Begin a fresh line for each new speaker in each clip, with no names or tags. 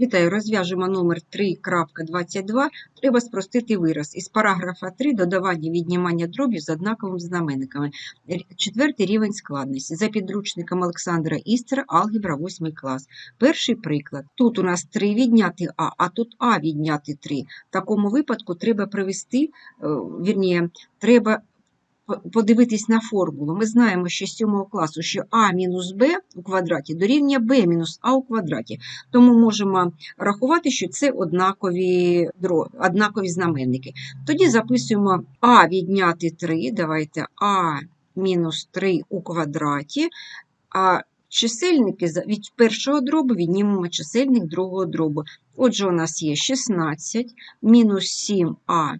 Вітаю, розв'яжемо номер 3.22. Треба спростити вираз. Із параграфа 3 додавання віднімання дробів з однаковими знаменниками. Четвертий рівень складності. За підручником Олександра Істера, алгебра 8 клас. Перший приклад. Тут у нас 3 відняти А, а тут А відняти 3. В такому випадку треба привести, е, вірніше, треба подивитись на формулу. Ми знаємо, що з 7 класу, що А мінус Б у квадраті дорівнює Б мінус А у квадраті. Тому можемо рахувати, що це однакові, однакові знаменники. Тоді записуємо А відняти 3, давайте А мінус 3 у квадраті, а чисельники від першого дробу віднімемо чисельник другого дробу. Отже, у нас є 16 мінус 7а.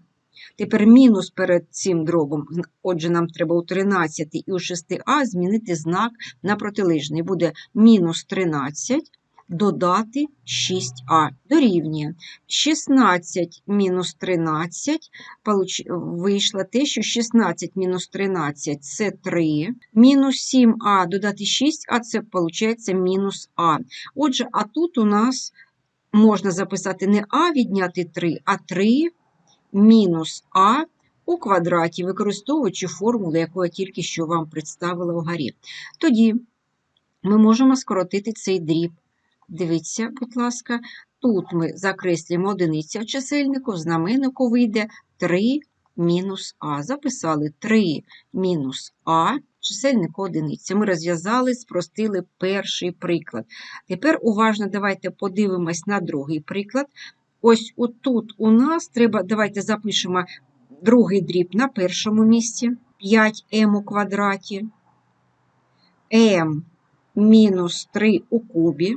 Тепер мінус перед цим дробом. Отже, нам треба у 13 і у 6а змінити знак на протилежний. Буде мінус 13 додати 6а. Дорівнює. 16 мінус 13 вийшло те, що 16 мінус 13 це 3. Мінус 7а додати 6а це виходить мінус а. Отже, а тут у нас можна записати не а відняти 3, а 3 мінус а у квадраті, використовуючи формулу, яку я тільки що вам представила вгорі. Тоді ми можемо скоротити цей дріб. Дивіться, будь ласка, тут ми закреслюємо одиниця в чисельнику, в знаменнику вийде 3 мінус а. Записали 3 мінус а, чисельник одиниця. Ми розв'язали, спростили перший приклад. Тепер уважно давайте подивимось на другий приклад. Ось отут у нас треба, давайте запишемо другий дріб на першому місці, 5m у квадраті, m мінус 3 у кубі,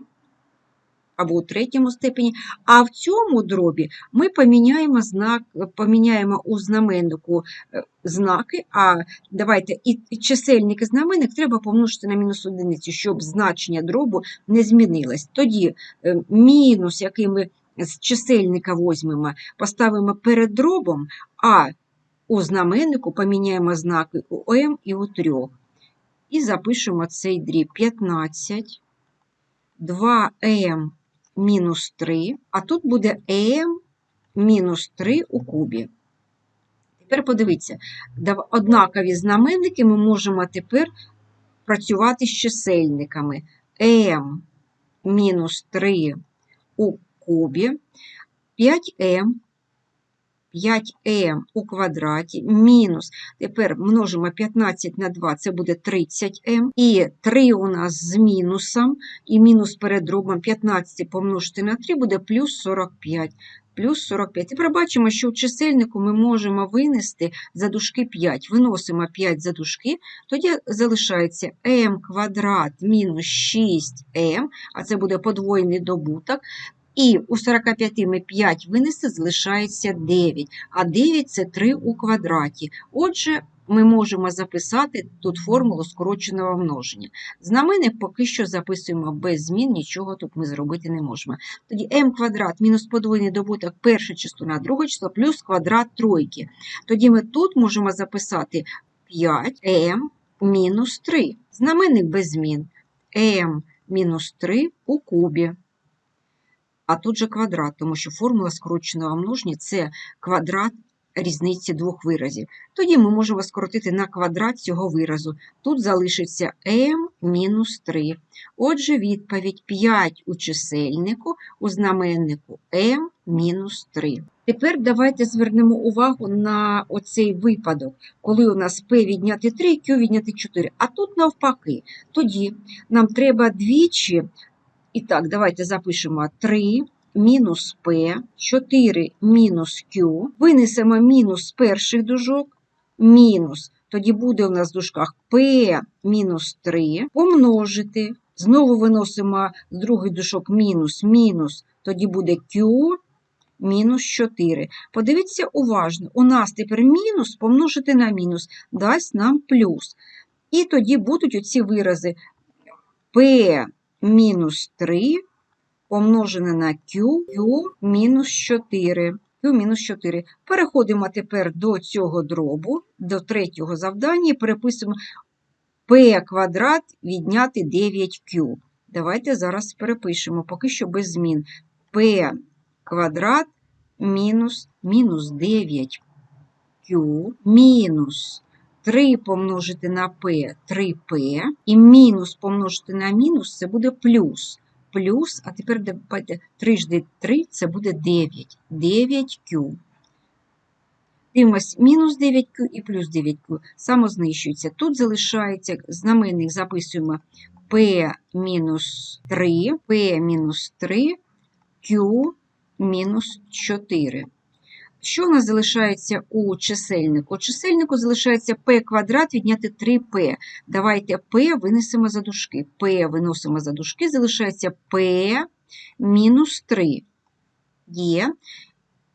або у третьому степені. А в цьому дробі ми поміняємо, знак, поміняємо у знаменнику е, знаки, а давайте і чисельник і знаменник треба помножити на мінус одиницю, щоб значення дробу не змінилось. Тоді е, мінус, який ми з чисельника візьмемо, поставимо перед дробом, а у знаменнику поміняємо знаки у М і у трьох. І запишемо цей дріб 15, 2m мінус 3, а тут буде m мінус 3 у кубі. Тепер подивіться, однакові знаменники ми можемо тепер працювати з чисельниками. m мінус 3 у кубі, 5m, 5m у квадраті, мінус, тепер множимо 15 на 2, це буде 30m, і 3 у нас з мінусом, і мінус перед дробом 15 помножити на 3 буде плюс 45. Плюс 45. Тепер бачимо, що в чисельнику ми можемо винести за дужки 5. Виносимо 5 за дужки, тоді залишається m квадрат мінус 6m, а це буде подвоєний добуток. І у 45 ми 5 винести, залишається 9, а 9 – це 3 у квадраті. Отже, ми можемо записати тут формулу скороченого множення. Знаменник поки що записуємо без змін, нічого тут ми зробити не можемо. Тоді m квадрат мінус подвоєний добуток перше число на друге число плюс квадрат тройки. Тоді ми тут можемо записати 5m мінус 3. Знаменник без змін. m мінус 3 у кубі. А тут же квадрат, тому що формула скороченого множення – це квадрат різниці двох виразів. Тоді ми можемо скоротити на квадрат цього виразу. Тут залишиться m мінус 3. Отже, відповідь 5 у чисельнику, у знаменнику m мінус 3. Тепер давайте звернемо увагу на оцей випадок, коли у нас p відняти 3, q відняти 4. А тут навпаки. Тоді нам треба двічі і так, давайте запишемо 3 мінус P, 4 мінус Q. Винесемо мінус з перших дужок, мінус. Тоді буде у нас в дужках P мінус 3 помножити. Знову виносимо з других дужок мінус, мінус. Тоді буде Q мінус 4. Подивіться уважно, у нас тепер мінус помножити на мінус дасть нам плюс. І тоді будуть оці вирази P мінус 3 помножене на Q, Q мінус 4. Q мінус 4. Переходимо тепер до цього дробу, до третього завдання і переписуємо P квадрат відняти 9Q. Давайте зараз перепишемо, поки що без змін. P квадрат мінус, мінус 9Q мінус 3 помножити на P 3P і мінус помножити на мінус це буде плюс. Плюс, а тепер давайте 3 жди 3 це буде 9. 9Q. Дивимось, мінус 9Q і плюс 9Q самознищується. Тут залишається знаменник, записуємо P мінус 3, P мінус 3, Q мінус 4. Що у нас залишається у чисельнику? У чисельнику залишається p квадрат відняти 3p. Давайте p винесемо за дужки. p виносимо за дужки, залишається p мінус 3. Є.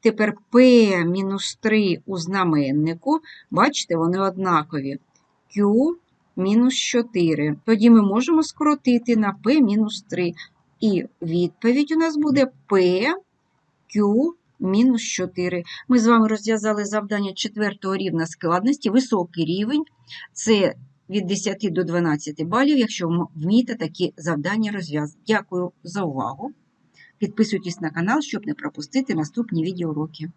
Тепер p мінус 3 у знаменнику. Бачите, вони однакові. Q мінус 4. Тоді ми можемо скоротити на p мінус 3. І відповідь у нас буде p, Q мінус 4. Ми з вами розв'язали завдання 4 рівня складності, високий рівень. Це від 10 до 12 балів, якщо вмієте такі завдання розв'язати. Дякую за увагу. Підписуйтесь на канал, щоб не пропустити наступні відеоуроки.